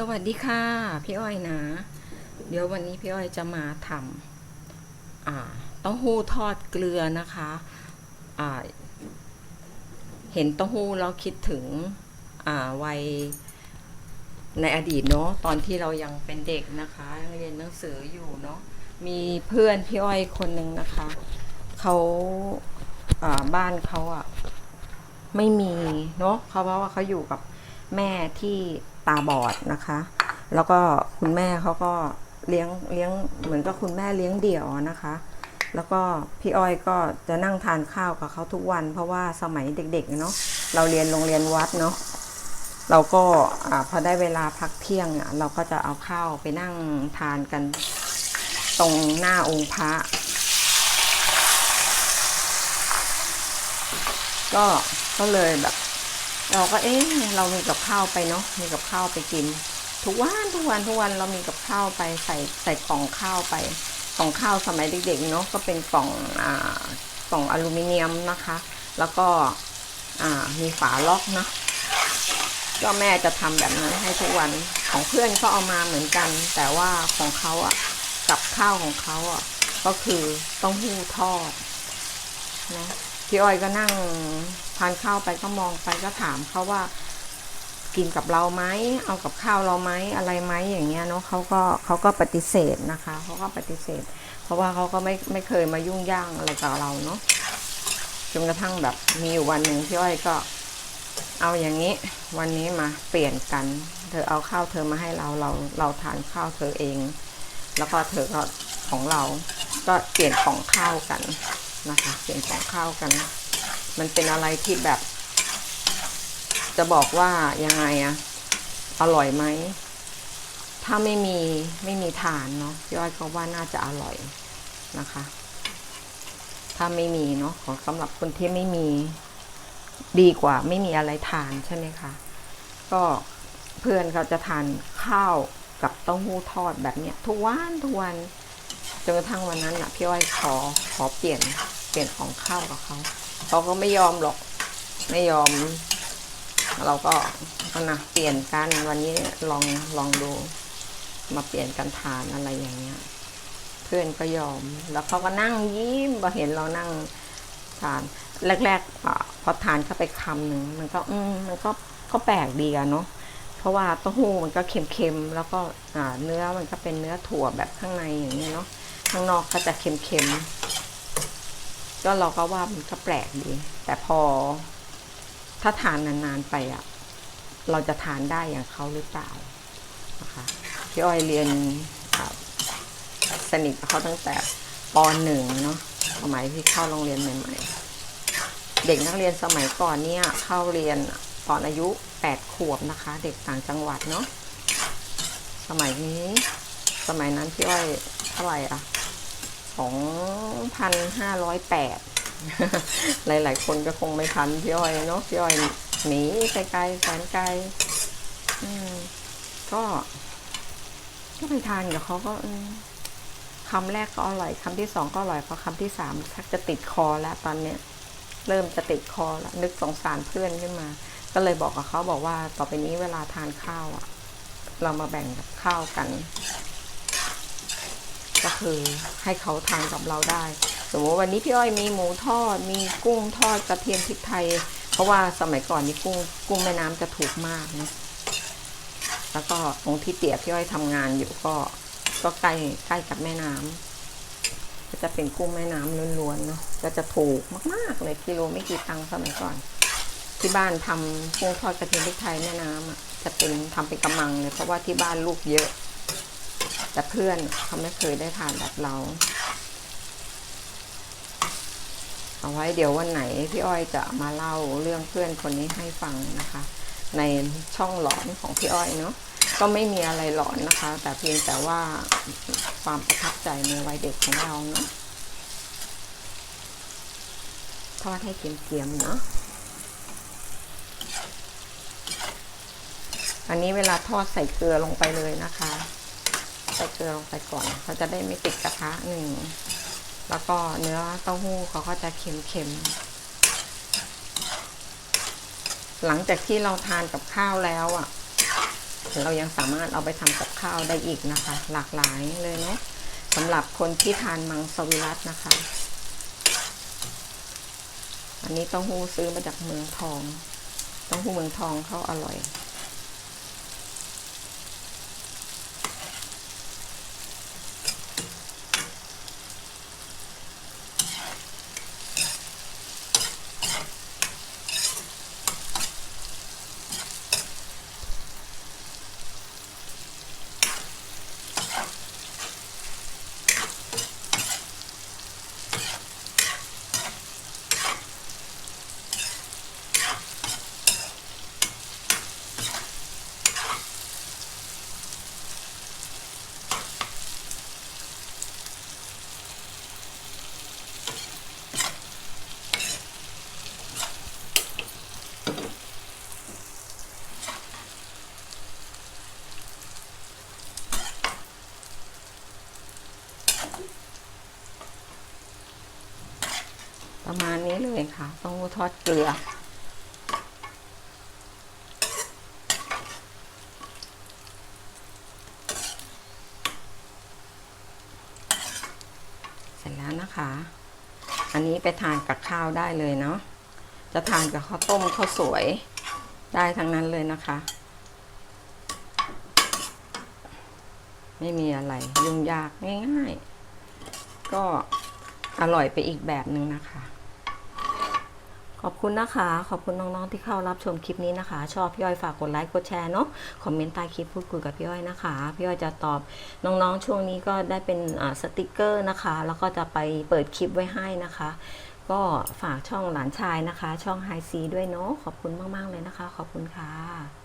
สวัสดีค่ะ พี่อ้อยนะ เดี๋ยววันนี้พี่อ้อยจะมาทำเต้าหู้ทอดเกลือนะคะเห็นเต้าหู้แล้วคิดถึงวัยในอดีตเนาะตอนที่เรายังเป็นเด็กนะคะเรียนหนังสืออยู่เนาะมีเพื่อนพี่อ้อยคนหนึ่งนะคะเขาาบ้านเขาอะไม่มีเนาะเขาเพราะว่าเขาอยู่กับ แม่ที่ตาบอดนะคะ แล้วก็คุณแม่เขาก็เลี้ยงเลี้ยงเหมือนกับคุณแม่เลี้ยงเดี่ยวนะคะ แล้วก็พี่อ้อยก็จะนั่งทานข้าวกับเขาทุกวัน เพราะว่าสมัยเด็กๆเนาะเราเรียนโรงเรียนวัดเนาะเราก็พอได้เวลาพักเที่ยงอะเราก็จะเอาข้าวไปนั่งทานกันตรงหน้าองค์พระ ก็ก็เลยแบบ เราก็เอ๊ะเรามีกับข้าวไปเนาะมีกับข้าวไปกิน ทุกวันทุกวันทุกวันเรามีกับข้าวไปใส่ใส่กล่องข้าวไปกล่องข้าวสมัยเด็กๆเนาะก็เป็นกล่องอ่ากล่องอลูมิเนียมนะคะ แล้วก็อ่ามีฝาล็อกเนาะก็แม่จะทำแบบนั้นให้ทุกวันของเพื่อนก็เอามาเหมือนกัน แต่ว่าของเขาอะกับข้าวของเขาอะก็คือต้องหู้ทอดนะ พี่อ้อยก็นั่งทานข้าวไปก็มองไปก็ถามเขาว่ากินกับเราไหมเอากับข้าวเราไหมอะไรไหมอย่างเงี้ยเนาะเขาก็เขาก็ปฏิเสธนะคะเขาก็ปฏิเสธ เพราะว่าเขาก็ไม่ไม่เคยมายุ่งย่างอะไรกับเราเนาะจนกระทั่งแบบมีอยู่วันหนึ่งพี่อ้อยก็ เอาอย่างนี้ วันนี้มาเปลี่ยนกัน เธอเอาข้าวเธอมาให้เราเราเราทานข้าวเธอเอง แล้วก็เธอก็ของเราก็เปลี่ยนของข้าวกัน นะคะเปลี่ยนของข้าวกัน มันเป็นอะไรที่แบบ จะบอกว่ายังไงอะอร่อยไหม ถ้าไม่มีไม่มีทานเนาะย่อยก็ว่าน่าจะอร่อยนะคะ ถ้าไม่มีเนาะของสำหรับคนที่ไม่มีดีกว่า ไม่มีอะไรทานใช่ไหมคะก็เพื่อนเขาจะทานข้าวกับเต้าหู้ทอดแบบเนี้ยทุกวันทุกวัน จนกระทั่งวันนั้นอะพี่อ้อยขอขอเปลี่ยนเปลี่ยนของข้าวกับเขาเขาก็ไม่ยอมหรอก ไม่ยอม เราก็นะเปลี่ยนกันวันนี้ลองลองดู มาเปลี่ยนกันทานอะไรอย่างเงี้ย เพื่อนก็ยอม แล้วเขาก็นั่งยิ้มพอเห็นเรานั่งทาน แรกๆพอทานเข้าไปคำหนึ่งมันก็อืมมันก็ก็แปลกดีอะเนาะเพราะว่าเต้าหู้มันก็เค็มๆ แล้วก็เนื้อมันก็เป็นเนื้อถั่วแบบข้างในอย่างเงี้ยเนาะ ข้างนอกก็จะเค็มๆ ก็เราก็ว่ามันก็แปลกดี แต่พอถ้าทานนานๆไปอะ เราจะทานได้อย่างเขาหรือเปล่านะคะพี่อ้อยเรียนสนิทกับเขาตั้งแต่ปหนึ่งเนาะสมัยที่เข้าโรงเรียนใหม่ๆ เด็กนักเรียนสมัยก่อนเนี่ยเข้าเรียนตอนอายุแปดขวบนะคะ เด็กต่างจังหวัดเนาะสมัยนี้ สมัยนั้นพี่อ้อยเท่าไหร่อะ องพันห้าร้อยแปดหลาย ๆ คนก็คงไม่ทันพี่อ้อยเนาะพี่อ้อยหนีไกลๆแสนไกลก็ก็ไปทานกับเขาก็คำแรกก็อร่อยคำที่สองก็อร่อยพอคำที่สามชักจะติดคอแล้วตอนเนี้ย เริ่มจะติดคอแล้วนึกสงสารเพื่อนขึ้นมา ก็เลยบอกกับเขาบอกว่าต่อไปนี้เวลาทานข้าวอะ เรามาแบ่งกับข้าวกัน ก็คือให้เขาทานกับเราได้ สมมติวันนี้พี่อ้อยมีหมูทอด มีกุ้งทอดกระเทียมพริกไทย เพราะว่าสมัยก่อนนี่กุ้งกุ้งแม่น้ำจะถูกมากนะแล้วก็ตรงที่เตี๋ยพี่อ้อยทำงานอยู่ก็ก็ใกล้ใกล้กับแม่น้ำก็จะเป็นกุ้งแม่น้ำล้วนๆเนาะก็จะถูกมากๆเลยกิโลไม่กี่ตังค์สมัยก่อน ที่บ้านทำกุ้งทอดกระเทียมพริกไทยแม่น้ำอะจะเป็นทำเป็นกำมังเลยเพราะว่าที่บ้านลูกเยอะ แต่เพื่อนเขาไม่เคยได้ทานแบบเรา เอาไว้เดี๋ยววันไหนพี่อ้อยจะมาเล่าเรื่องเพื่อนคนนี้ให้ฟังนะคะ ในช่องหลอนของพี่อ้อยเนาะก็ไม่มีอะไรหลอนนะคะ แต่เพียงแต่ว่าความประทับใจในวัยเด็กของเราเนาะทอดให้เกรียมๆเนาะอันนี้เวลาทอดใส่เกลือลงไปเลยนะคะ ใส่เกลือลงไปก่อนเขาจะได้ไม่ติดกระทะหนึ่งแล้วก็เนื้อเต้าหู้เขาก็จะเค็มๆ หลังจากที่เราทานกับข้าวแล้วอะ เรายังสามารถเอาไปทำกับข้าวได้อีกนะคะ หลากหลายเลยเนาะสำหรับคนที่ทานมังสวิรัตนะคะ อันนี้เต้าหู้ซื้อมาจากเมืองทอง เต้าหู้เมืองทองเขาอร่อย ประมาณนี้เลยค่ะต้าหู้ทอดเกลือ เสร็จแล้วนะคะ อันนี้ไปทานกับข้าวได้เลยเนาะจะทานกับข้าวต้มข้าวสวยได้ทั้งนั้นเลยนะคะ ไม่มีอะไรยุ่งยากง่ายๆ ก็อร่อยไปอีกแบบหนึ่งนะคะ ขอบคุณนะคะ ขอบคุณน้องๆที่เข้ารับชมคลิปนี้นะคะ ชอบพี่อ้อยฝากกดไลค์กดแชร์เนาะคอมเมนต์ใต้คลิปพูดคุยกับพี่อ้อยนะคะ พี่อ้อยจะตอบน้องๆช่วงนี้ก็ได้เป็นสติกเกอร์นะคะ แล้วก็จะไปเปิดคลิปไว้ให้นะคะ ก็ฝากช่องหลานชายนะคะ ช่องไฮซีด้วยเนาะขอบคุณมากๆเลยนะคะ ขอบคุณค่ะ